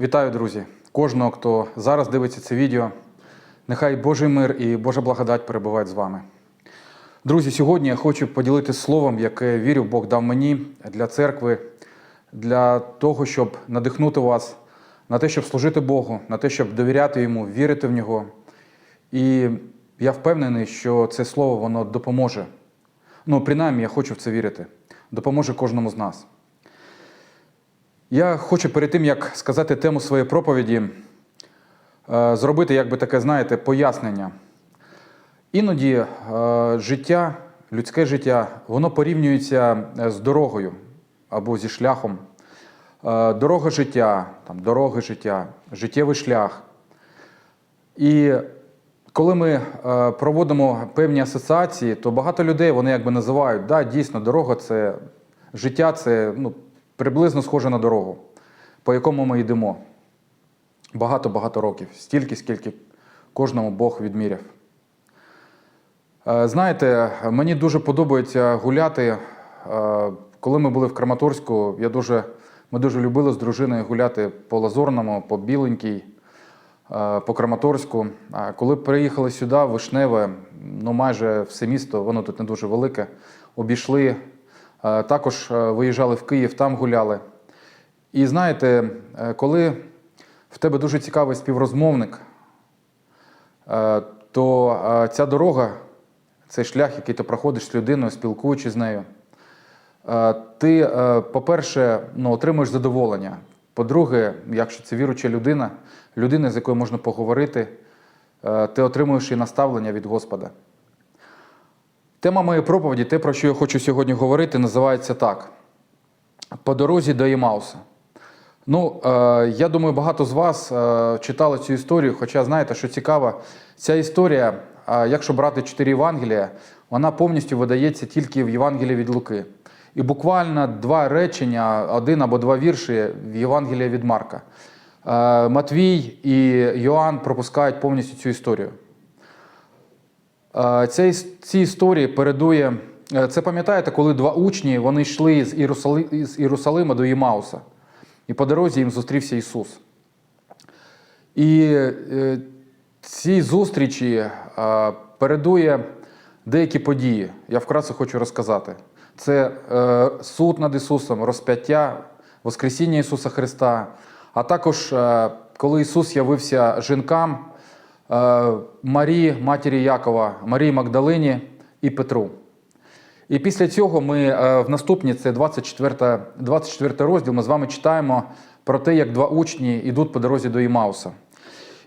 Вітаю, друзі! Кожного, хто зараз дивиться це відео, нехай Божий мир і Божа благодать перебувають з вами. Друзі, сьогодні я хочу поділитися словом, яке вірю, Бог дав мені для церкви, для того, щоб надихнути вас на те, щоб служити Богу, на те, щоб довіряти йому, вірити в нього. І я впевнений, що це слово воно допоможе. Ну, принаймні, я хочу в це вірити. Допоможе кожному з нас. Я хочу перед тим, як сказати тему своєї проповіді, е, зробити, як би таке, знаєте, пояснення. Іноді е, життя, людське життя, воно порівнюється е, з дорогою або зі шляхом. Дорога життя, там, дороги життя, життєвий шлях. І коли ми проводимо певні асоціації, то багато людей вони якби називають, да, дійсно, дорога це життя, це ну, приблизно схоже на дорогу, по якому ми йдемо. Багато-багато років, стільки, скільки кожному Бог відміряв. Е, Знаєте, мені дуже подобається гуляти. Е, Коли ми були в Краматорську, я дуже, ми дуже любили з дружиною гуляти по Лазурному, по Біленькій, е, по Краматорську. Коли приїхали сюди, в Вишневе, ну майже все місто, воно тут не дуже велике, обійшли. Е, Також е, виїжджали в Київ, там гуляли. І знаєте, е, коли в тебе дуже цікавий співрозмовник, то ця дорога, цей шлях, який ти проходиш з людиною, спілкуючись з нею, ти, по-перше, ну, отримуєш задоволення. По-друге, якщо це віруча людина, людина, з якою можна поговорити, ти отримуєш і наставлення від Господа. Тема моєї проповіді, те, про що я хочу сьогодні говорити, називається так: По дорозі до Ємауса. Ну, е, я думаю, багато з вас е, читали цю історію, хоча знаєте, що цікаво, ця історія, е, якщо брати чотири Євангелія, вона повністю видається тільки в Євангелії від Луки. І буквально два речення, один або два вірші в Євангелії від Марка. Матвій і Йоанн пропускають повністю цю історію. Ця, ці історії передує. е, Це пам'ятаєте, коли два учні вони йшли з, Єрусали, з Єрусалима до Ємауса, і по дорозі їм зустрівся Ісус. І е, цій зустрічі е, передує деякі події. Я вкратце хочу розказати. Це суд над Ісусом, розп'яття, Воскресіння Ісуса Христа, а також коли Ісус явився жінкам Марії, матері Якова, Марії Магдалині і Петру. І після цього ми е, в наступній, це 24, 24 розділ, ми з вами читаємо про те, як два учні йдуть по дорозі до Імауса.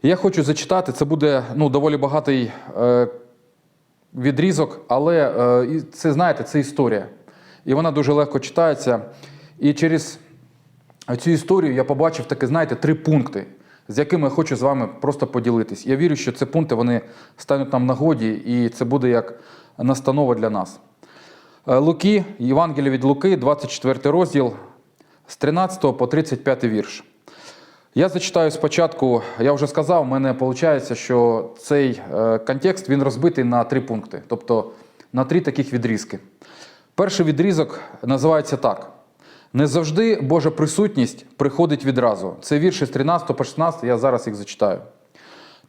І я хочу зачитати, це буде ну, доволі багатий е, відрізок, але е, це, знаєте, це історія. І вона дуже легко читається. І через цю історію я побачив таке, знаєте, три пункти, з якими я хочу з вами просто поділитись. Я вірю, що ці пункти вони стануть нам нагоді, і це буде як настанова для нас. Е, Луки, Євангелія від Луки, 24 розділ з 13 по 35 вірш. Я зачитаю спочатку, я вже сказав, у мене виходить, що цей е, контекст він розбитий на три пункти, тобто на три таких відрізки. Перший відрізок називається так: не завжди Божа присутність приходить відразу. Це вірші з 13 по 16, я зараз їх зачитаю.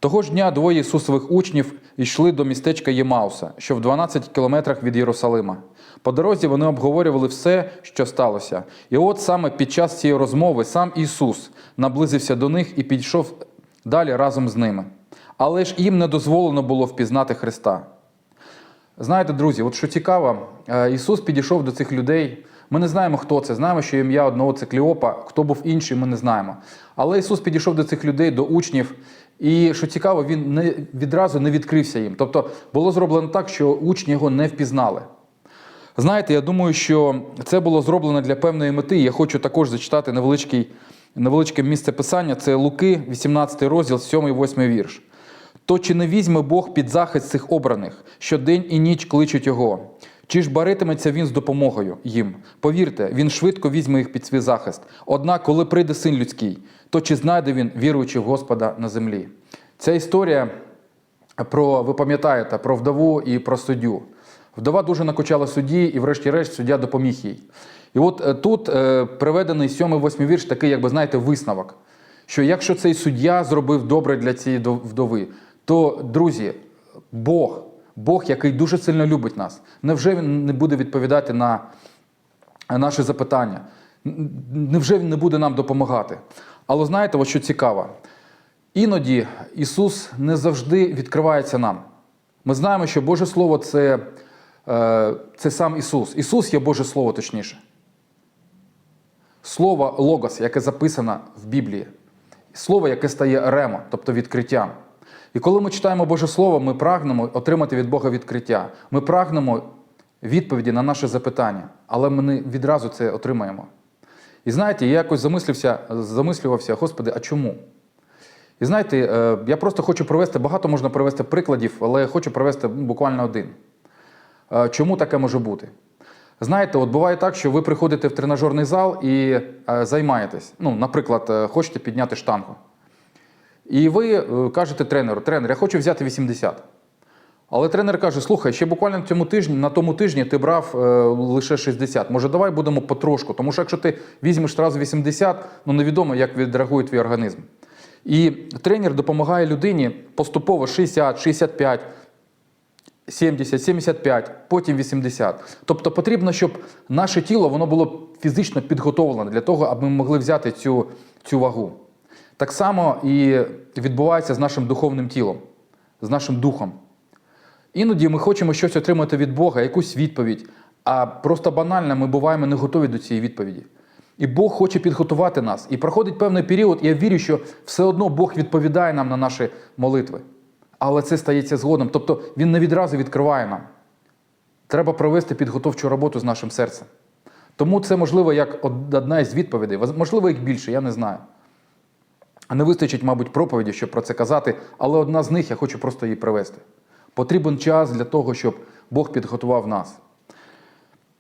Того ж дня двоє Ісусових учнів йшли до містечка Ємауса, що в 12 кілометрах від Єрусалима. По дорозі вони обговорювали все, що сталося. І от саме під час цієї розмови сам Ісус наблизився до них і підійшов далі разом з ними. Але ж їм не дозволено було впізнати Христа. Знаєте, друзі, от що цікаво, е, Ісус підійшов до цих людей. Ми не знаємо, хто це. Знаємо, що ім'я одного це Кліопа, хто був інший, ми не знаємо. Але Ісус підійшов до цих людей, до учнів, і що цікаво, він не, відразу не відкрився їм. Тобто було зроблено так, що учні його не впізнали. Знаєте, я думаю, що це було зроблено для певної мети. Я хочу також зачитати невеличкий, невеличке місце писання. Це Луки, 18 розділ, 7-8 вірш. То чи не візьме Бог під захист цих обраних, що день і ніч кличуть його? Чи ж баритиметься він з допомогою їм? Повірте, він швидко візьме їх під свій захист. Однак, коли прийде син людський, то чи знайде він, віруючи в Господа на землі? Ця історія про, ви пам'ятаєте, про вдову і про суддю. Вдова дуже накочала судді, і, врешті-решт, суддя допоміг їй. І от е, тут е, приведений 7-8 вірш, такий, якби знаєте, висновок. що якщо цей суддя зробив добре для цієї вдови, то, друзі, Бог, Бог, який дуже сильно любить нас, невже він не буде відповідати на наші запитання? Невже він не буде нам допомагати? Але знаєте, от що цікаво, іноді Ісус не завжди відкривається нам. Ми знаємо, що Боже Слово це, е, це сам Ісус. Ісус є Боже Слово, точніше. Слово логос, яке записано в Біблії, слово, яке стає ремо, тобто відкриттям. І коли ми читаємо Боже Слово, ми прагнемо отримати від Бога відкриття. Ми прагнемо відповіді на наше запитання, але ми не відразу це отримаємо. І знаєте, я якось замислився, замислювався, Господи, а чому? І знаєте, е, я просто хочу привести, багато можна привести прикладів, але я хочу привести буквально один. Е, Чому таке може бути? Знаєте, от буває так, що ви приходите в тренажерний зал і е, займаєтесь. Ну, наприклад, хочете підняти штангу. І ви е, кажете тренеру, тренер, я хочу взяти 80. Але тренер каже: слухай, ще буквально на цьому тижні, на тому тижні ти брав е, лише 60. Може, давай будемо потрошку. Тому що якщо ти візьмеш одразу 80, ну невідомо, як відреагує твій організм. І тренер допомагає людині поступово 60, 65, 70, 75, потім 80. Тобто потрібно, щоб наше тіло воно було фізично підготовлене для того, аби ми могли взяти цю, цю вагу. Так само і відбувається з нашим духовним тілом, з нашим духом. Іноді ми хочемо щось отримати від Бога, якусь відповідь, а просто банально ми буваємо не готові до цієї відповіді. І Бог хоче підготувати нас. І проходить певний період, і я вірю, що все одно Бог відповідає нам на наші молитви. Але це стається згодом. Тобто Він не відразу відкриває нам. Треба провести підготовчу роботу з нашим серцем. Тому це можливо як одна із відповідей. Можливо, їх більше, я не знаю. Не вистачить, мабуть, проповіді, щоб про це казати, але одна з них я хочу просто її привести. Потрібен час для того, щоб Бог підготував нас.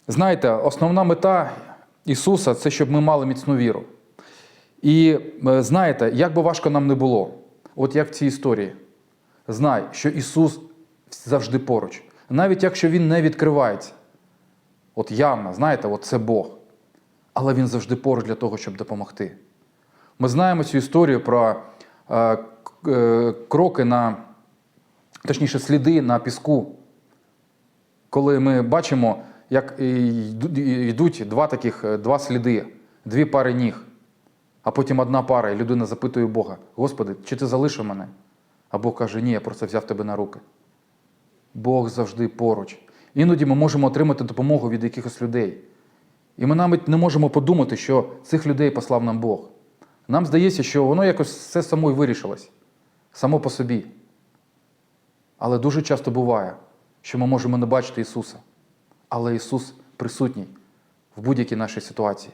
Знаєте, основна мета Ісуса це щоб ми мали міцну віру. І е, знаєте, як би важко нам не було, от як в цій історії, знай, що Ісус завжди поруч. Навіть якщо Він не відкривається. От явно, знаєте, от це Бог. Але Він завжди поруч для того, щоб допомогти. Ми знаємо цю історію про е, е, кроки на, точніше, сліди на піску. Коли ми бачимо, як йдуть два таких, е, два сліди, дві пари ніг, а потім одна пара, і людина запитує Бога: Господи, чи ти залишив мене? А Бог каже, ні, я просто взяв тебе на руки. Бог завжди поруч. Іноді ми можемо отримати допомогу від якихось людей. І ми навіть не можемо подумати, що цих людей послав нам Бог. Нам здається, що воно якось все само і вирішилось, само по собі. Але дуже часто буває, що ми можемо не бачити Ісуса. Але Ісус присутній в будь-якій нашій ситуації.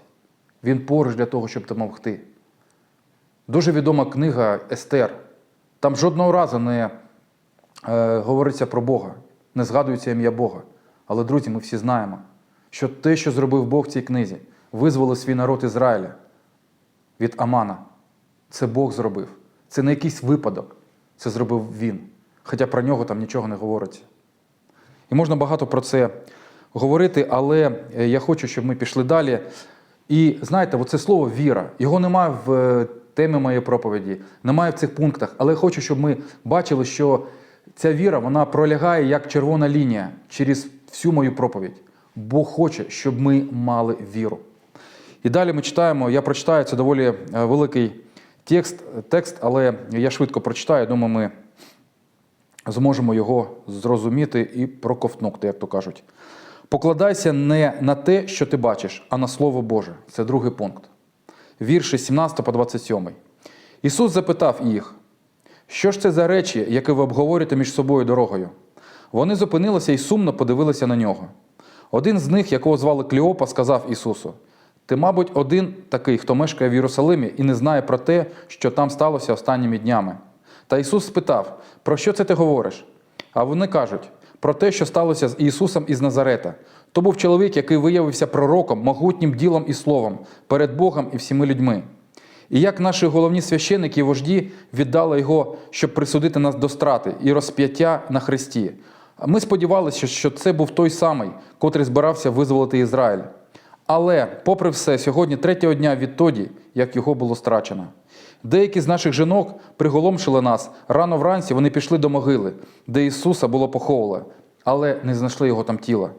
Він поруч для того, щоб допомогти. Дуже відома книга Естер. Там жодного разу не е, говориться про Бога, не згадується ім'я Бога. Але, друзі, ми всі знаємо, що те, що зробив Бог в цій книзі, визволив свій народ Ізраїля від Амана. Це Бог зробив. Це не якийсь випадок. Це зробив Він. Хоча про нього там нічого не говориться. І можна багато про це говорити, але е, я хочу, щоб ми пішли далі. І знаєте, оце слово віра, його немає в е, темі моєї проповіді, немає в цих пунктах, але я хочу, щоб ми бачили, що ця віра вона пролягає як червона лінія через всю мою проповідь. Бог хоче, щоб ми мали віру. І далі ми читаємо, я прочитаю це доволі е, великий текст, текст, але я швидко прочитаю. Думаю, ми зможемо його зрозуміти і проковтнути, як то кажуть. Покладайся не на те, що ти бачиш, а на Слово Боже. Це другий пункт. Вірші 17 по 27. Ісус запитав їх, що ж це за речі, які ви обговорюєте між собою дорогою? Вони зупинилися і сумно подивилися на нього. Один з них, якого звали Кліопа, сказав Ісусу: Ти, мабуть, один такий, хто мешкає в Єрусалимі і не знає про те, що там сталося останніми днями. Та Ісус спитав: Про що це ти говориш? А вони кажуть про те, що сталося з Ісусом із Назарета. То був чоловік, який виявився пророком, могутнім ділом і словом перед Богом і всіми людьми. І як наші головні священики і вожді віддали його, щоб присудити нас до страти і розп'яття на хресті. А Ми сподівалися, що це був той самий, котрий збирався визволити Ізраїль. Але, попри все, сьогодні третього дня відтоді, як його було страчено. Деякі з наших жінок приголомшили нас. Рано вранці вони пішли до могили, де Ісуса було поховали, але не знайшли його там тіла.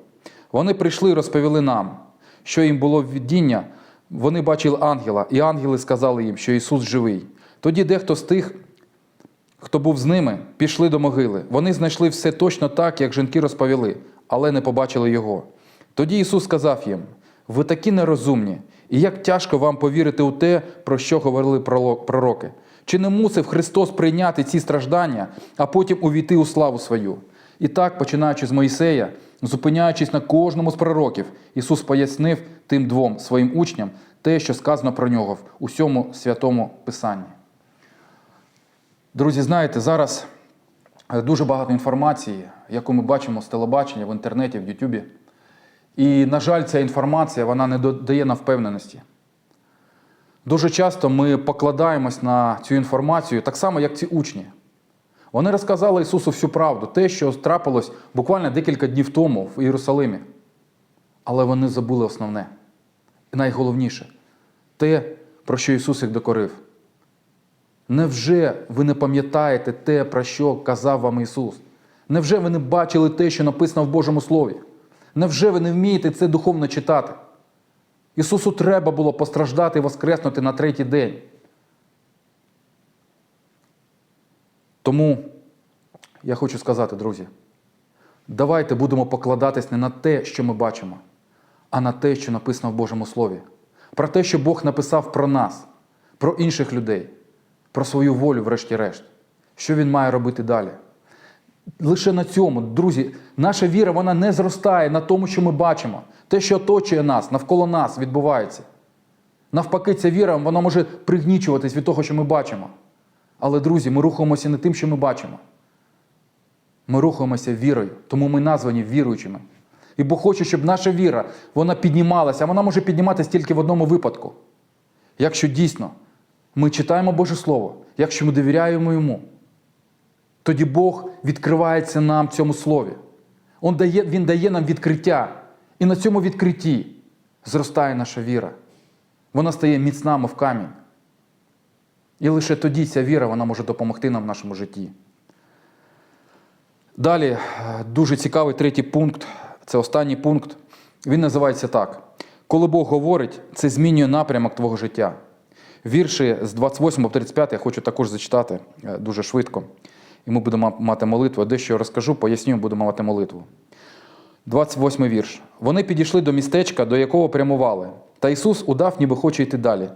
Вони прийшли і розповіли нам, що їм було видіння. Вони бачили ангела, і ангели сказали їм, що Ісус живий. Тоді дехто з тих, хто був з ними, пішли до могили. Вони знайшли все точно так, як жінки розповіли, але не побачили його. Тоді Ісус сказав їм: ви такі нерозумні, і як тяжко вам повірити у те, про що говорили пророки. Чи не мусив Христос прийняти ці страждання, а потім увійти у славу свою? І так, починаючи з Моїсея, зупиняючись на кожному з пророків, Ісус пояснив тим двом своїм учням те, що сказано про нього в усьому святому Писанні. Друзі, знаєте, зараз е, дуже багато інформації, яку ми бачимо з телебачення, в інтернеті, в Ютубі. І, на жаль, ця інформація вона не додає нам впевненості. Дуже часто ми покладаємось на цю інформацію, так само, як ці учні. Вони розказали Ісусу всю правду, те, що трапилось буквально декілька днів тому в Єрусалимі. Але вони забули основне. І найголовніше те, про що Ісус їх докорив. Невже ви не пам'ятаєте те, про що казав вам Ісус? Невже ви не бачили те, що написано в Божому Слові? Невже ви не вмієте це духовно читати? Ісусу треба було постраждати і воскреснути на третій день. Тому я хочу сказати, друзі, давайте будемо покладатись не на те, що ми бачимо, а на те, що написано в Божому Слові. Про те, що Бог написав про нас, про інших людей, про свою волю, врешті-решт, що Він має робити далі. Лише на цьому, друзі, наша віра вона не зростає на тому, що ми бачимо. Те, що оточує нас, навколо нас відбувається. Навпаки, ця віра вона може пригнічуватись від того, що ми бачимо. Але, друзі, ми рухаємося не тим, що ми бачимо. Ми рухаємося вірою, тому ми названі віруючими. І Бог хоче, щоб наша віра вона піднімалася, а вона може підніматися тільки в одному випадку. Якщо дійсно ми читаємо Боже Слово, якщо ми довіряємо Йому, тоді Бог відкривається нам в цьому слові. Он дає, Він дає нам відкриття. І на цьому відкритті зростає наша віра. Вона стає міцна, мов камінь. І лише тоді ця віра вона може допомогти нам в нашому житті. Далі е, дуже цікавий третій пункт. Це останній пункт. Він називається так: Коли Бог говорить, це змінює напрямок твого життя. Вірші з 28 по 35 я хочу також зачитати е, дуже швидко. І ми будемо мати молитву. Дещо розкажу, поясню, будемо мати молитву. 28 вірш. Вони підійшли до містечка, до якого прямували. Та Ісус удав, ніби хоче йти далі.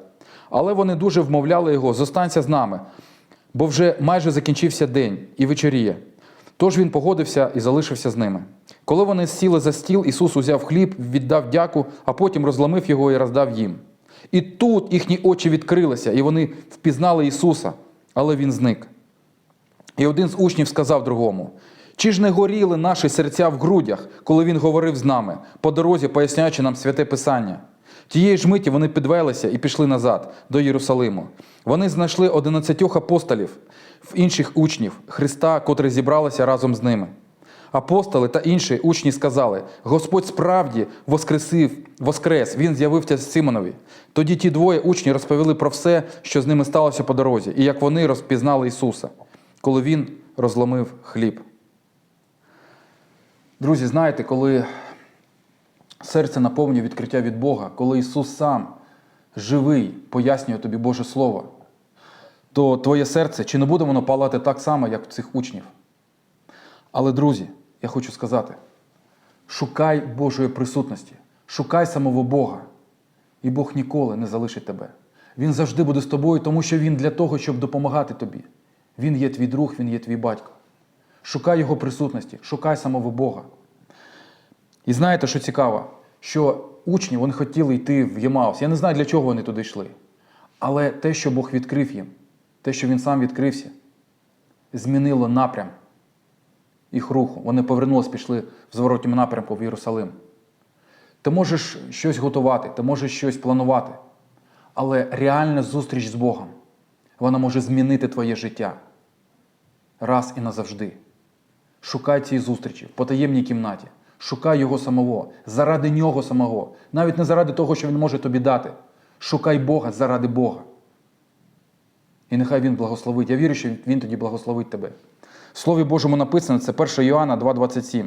Але вони дуже вмовляли його, зостанься з нами, бо вже майже закінчився день і вечоріє. Тож він погодився і залишився з ними. Коли вони сіли за стіл, Ісус узяв хліб, віддав дяку, а потім розломив його і роздав їм. І тут їхні очі відкрилися, і вони впізнали Ісуса, але Він зник. І один з учнів сказав другому: чи ж не горіли наші серця в грудях, коли він говорив з нами, по дорозі поясняючи нам святе Писання? Тієї ж миті вони підвелися і пішли назад до Єрусалиму. Вони знайшли одинадцятьох апостолів, в інших учнів Христа, котрі зібралися разом з ними. Апостоли та інші учні сказали: Господь справді воскресив, воскрес, Він з'явився Симонові. Тоді ті двоє учні розповіли про все, що з ними сталося по дорозі, і як вони розпізнали Ісуса, коли Він розломив хліб. Друзі, знаєте, коли серце наповнює відкриття від Бога, коли Ісус сам живий пояснює тобі Боже Слово, то твоє серце чи не буде воно палати так само, як у цих учнів? Але, друзі, я хочу сказати: шукай Божої присутності, шукай самого Бога, і Бог ніколи не залишить тебе. Він завжди буде з тобою, тому що Він для того, щоб допомагати тобі. Він є твій друг, Він є твій батько. Шукай Його присутності, шукай самого Бога. І знаєте, що цікаво, що учні вони хотіли йти в Ємаус. Я не знаю, для чого вони туди йшли. Але те, що Бог відкрив їм, те, що Він сам відкрився, змінило напрям їх руху. Вони повернулись, пішли в зворотньому напрямку в Єрусалим. Ти можеш щось готувати, ти можеш щось планувати, але реальна зустріч з Богом, вона може змінити твоє життя раз і назавжди. Шукай цієї зустрічі в потаємній кімнаті. Шукай Його самого, заради нього самого. Навіть не заради того, що Він може тобі дати. Шукай Бога заради Бога. І нехай Він благословить. Я вірю, що Він тоді благословить тебе. В Слові Божому написано, це 1 Йоанна 2,27.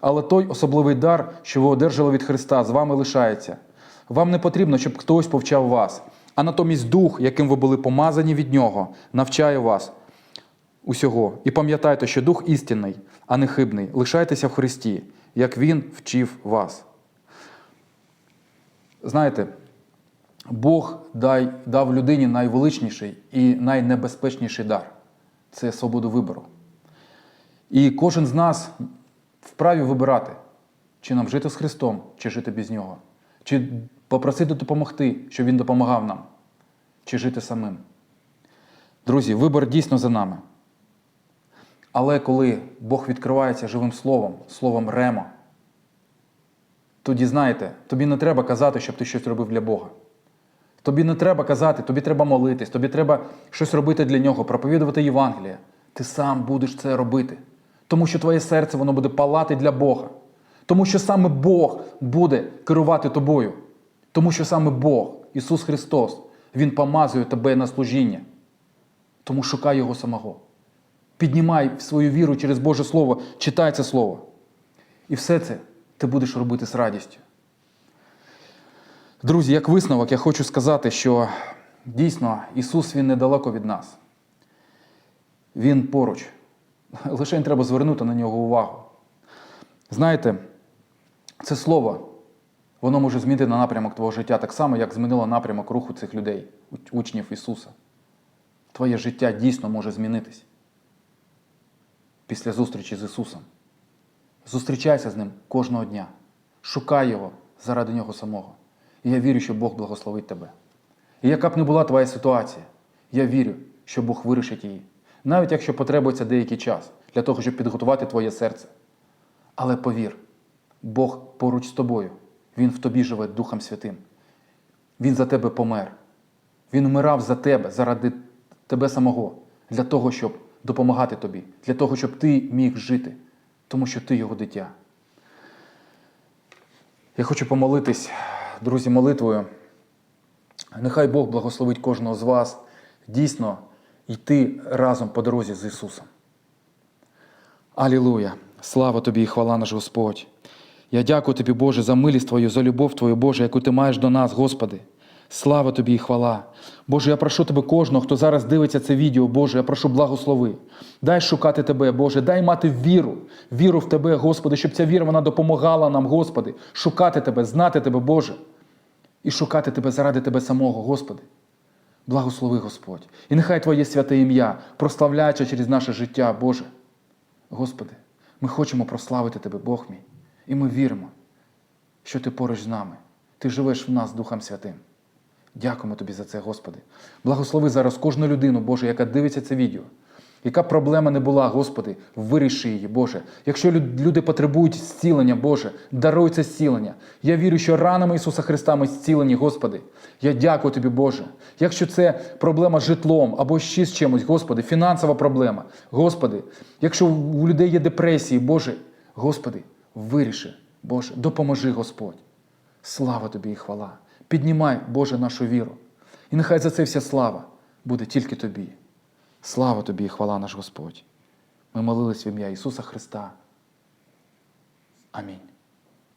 Але той особливий дар, що ви одержали від Христа, з вами лишається. Вам не потрібно, щоб хтось повчав вас, а натомість Дух, яким ви були помазані від Нього, навчає вас усього. І пам'ятайте, що Дух істинний, а не хибний. Лишайтеся в Христі, як Він вчив вас. Знаєте, Бог дай, дав людині найвеличніший і найнебезпечніший дар це свободу вибору. І кожен з нас вправі вибирати, чи нам жити з Христом, чи жити без Нього, чи попросити допомогти, щоб Він допомагав нам, чи жити самим. Друзі, вибор дійсно за нами. Але коли Бог відкривається живим словом, словом Ремо, тоді знаєте, тобі не треба казати, щоб ти щось робив для Бога. Тобі не треба казати, тобі треба молитись, тобі треба щось робити для нього, проповідувати Євангеліє. Ти сам будеш це робити. Тому що твоє серце воно буде палати для Бога. Тому що саме Бог буде керувати тобою. Тому що саме Бог, Ісус Христос, Він помазує тебе на служіння. Тому шукай Його самого. Піднімай свою віру через Боже Слово, читай це Слово. І все це ти будеш робити з радістю. Друзі, як висновок, я хочу сказати, що дійсно Ісус Він недалеко від нас. Він поруч. Лише треба звернути на нього увагу. Знаєте, це слово, воно може змінити напрямок твого життя так само, як змінило напрямок руху цих людей, учнів Ісуса. Твоє життя дійсно може змінитись після зустрічі з Ісусом. Зустрічайся з Ним кожного дня. Шукай Його заради Нього самого. І я вірю, що Бог благословить тебе. І яка б не була твоя ситуація, я вірю, що Бог вирішить її. Навіть якщо потребується деякий час для того, щоб підготувати твоє серце. Але повір, Бог поруч з тобою, Він в тобі живе Духом Святим. Він за тебе помер. Він вмирав за тебе, заради тебе самого, для того, щоб допомагати тобі, для того, щоб ти міг жити, тому що ти його дитя. Я хочу помолитись, друзі, молитвою. Нехай Бог благословить кожного з вас дійсно йти разом по дорозі з Ісусом. Алілуя! Слава тобі і хвала наш Господь! Я дякую тобі, Боже, за милість Твою, за любов Твою, Боже, яку ти маєш до нас, Господи. Слава тобі і хвала. Боже, я прошу тебе кожного, хто зараз дивиться це відео, Боже, я прошу благослови. Дай шукати Тебе, Боже, дай мати віру, віру в Тебе, Господи, щоб ця віра вона допомагала нам, Господи, шукати Тебе, знати Тебе, Боже, і шукати Тебе заради Тебе самого, Господи. Благослови Господь. І нехай Твоє святе ім'я прославляється через наше життя, Боже. Господи, ми хочемо прославити Тебе, Бог мій, і ми віримо, що Ти поруч з нами. Ти живеш в нас Духом Святим. Дякуємо тобі за це, Господи. Благослови зараз кожну людину, Боже, яка дивиться це відео. Яка проблема не була, Господи, виріши її, Боже. Якщо люди потребують зцілення, Боже, даруй це зцілення. Я вірю, що ранами Ісуса Христа ми зцілені, Господи. Я дякую Тобі, Боже. Якщо це проблема з житлом або ще з чимось, Господи, фінансова проблема, Господи, якщо у людей є депресії, Боже, Господи, виріши, Боже, допоможи, Господь. Слава тобі і хвала. Піднімай, Боже, нашу віру. І нехай за це вся слава буде тільки тобі. Слава тобі і хвала наш Господь. Ми молились в ім'я Ісуса Христа. Амінь.